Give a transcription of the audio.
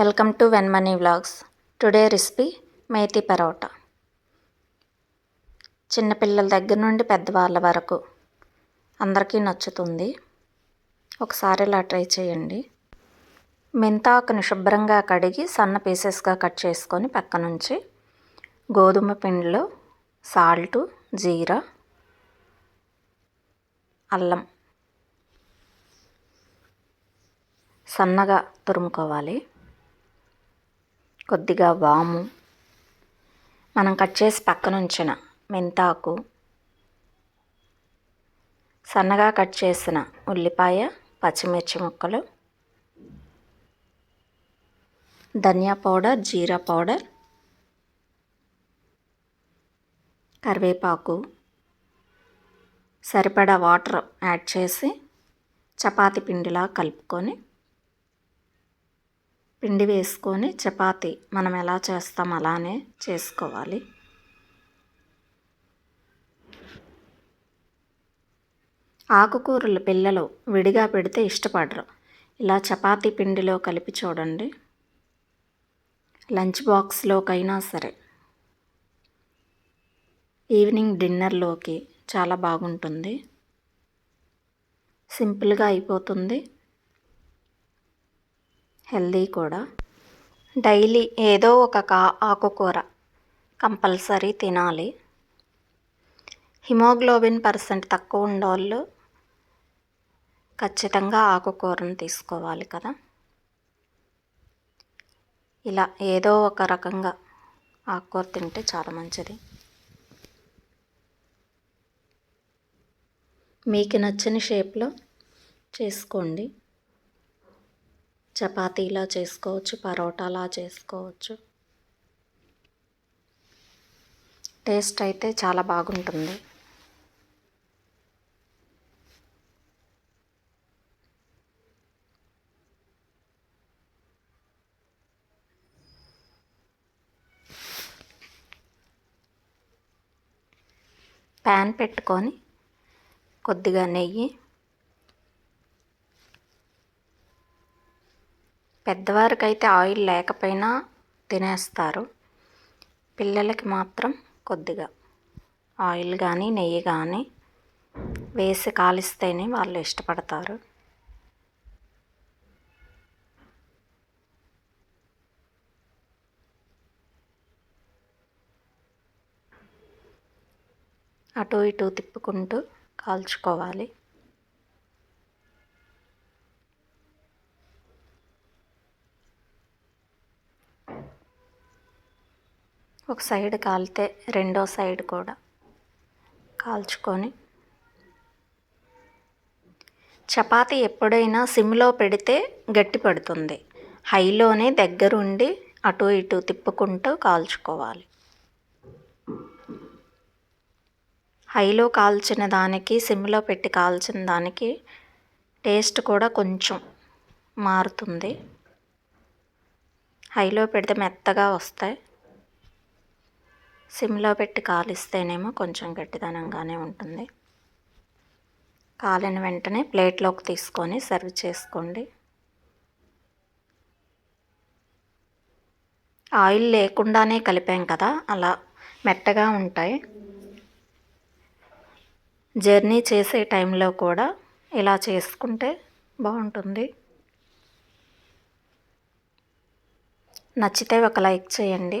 Welcome to when money vlogs. Today recipe methi paratha. చిన్నపిల్లల దగ్గర నుండి పెద్దవాళ్ళ వరకు అందరికీ నచ్చుతుంది. ఒకసారి ఇలా ట్రై చేయండి. మెంతాకుని శుభ్రంగా కడిగి సన్న పీసెస్గా కట్ చేసుకొని పక్క నుంచి గోధుమ పిండిలో సాల్టు జీరా అల్లం సన్నగా తురుముకోవాలి. కొద్దిగా వాము. మనం కట్ చేసి పక్కన ఉంచిన మెంతాకు సన్నగా కట్ చేసిన ఉల్లిపాయ పచ్చిమిర్చి ముక్కలు ధనియా పౌడర్ జీరా పౌడర్ కరివేపాకు సరిపడా వాటర్ యాడ్ చేసి చపాతి పిండిలా కలుపుకొని పిండి వేసుకొని చపాతి మనం ఎలా చేస్తాం అలానే చేసుకోవాలి. ఆకుకూరలు పిల్లలు విడిగా పెడితే ఇష్టపడరు. ఇలా చపాతీ పిండిలో కలిపి చూడండి. లంచ్ బాక్స్లోకైనా సరే. ఈవినింగ్ డిన్నర్లోకి చాలా బాగుంటుంది. సింపుల్గా అయిపోతుంది. హెల్దీ కూడా. డైలీ ఏదో ఒక కా ఆకుకూర కంపల్సరీ తినాలి. హిమోగ్లోబిన్ పర్సెంట్ తక్కువ ఉండేవాళ్ళు ఖచ్చితంగా ఆకుకూరను తీసుకోవాలి కదా. ఇలా ఏదో ఒక రకంగా ఆకుకూర తింటే చాలా మంచిది. మీకు నచ్చిన షేప్లో చేసుకోండి. చపాతీలా చేసుకోవచ్చు పరోటాలా చేసుకోవచ్చు. టేస్ట్ అయితే చాలా బాగుంటుంది. ప్యాన్ పెట్టుకొని కొద్దిగా నెయ్యి పెద్దవారికైతే ఆయిల్ లేకపోయినా తినేస్తారు. పిల్లలకి మాత్రం కొద్దిగా ఆయిల్ కానీ నెయ్యి కానీ వేసి కాలిస్తేనే వాళ్ళు ఇష్టపడతారు. అటు ఇటు తిప్పుకుంటూ కాల్చుకోవాలి. ఒక సైడ్ కాలితే రెండో సైడ్ కూడా కాల్చుకొని చపాతి ఎప్పుడైనా సిమ్లో పెడితే గట్టి పడుతుంది. హైలోనే దగ్గరుండి అటు ఇటు తిప్పుకుంటూ కాల్చుకోవాలి. హైలో కాల్చిన దానికి సిమ్లో పెట్టి కాల్చిన దానికి టేస్ట్ కూడా కొంచెం మారుతుంది. హైలో పెడితే మెత్తగా వస్తాయి. సిమ్లో పెట్టి కాలిస్తేనేమో కొంచెం గట్టిదనంగానే ఉంటుంది. కాలిన వెంటనే ప్లేట్లోకి తీసుకొని సర్వ్ చేసుకోండి. ఆయిల్ లేకుండానే కలిపాం కదా అలా మెత్తగా ఉంటాయి. జర్నీ చేసే టైంలో కూడా ఇలా చేసుకుంటే బాగుంటుంది. నచ్చితే ఒక లైక్ చేయండి.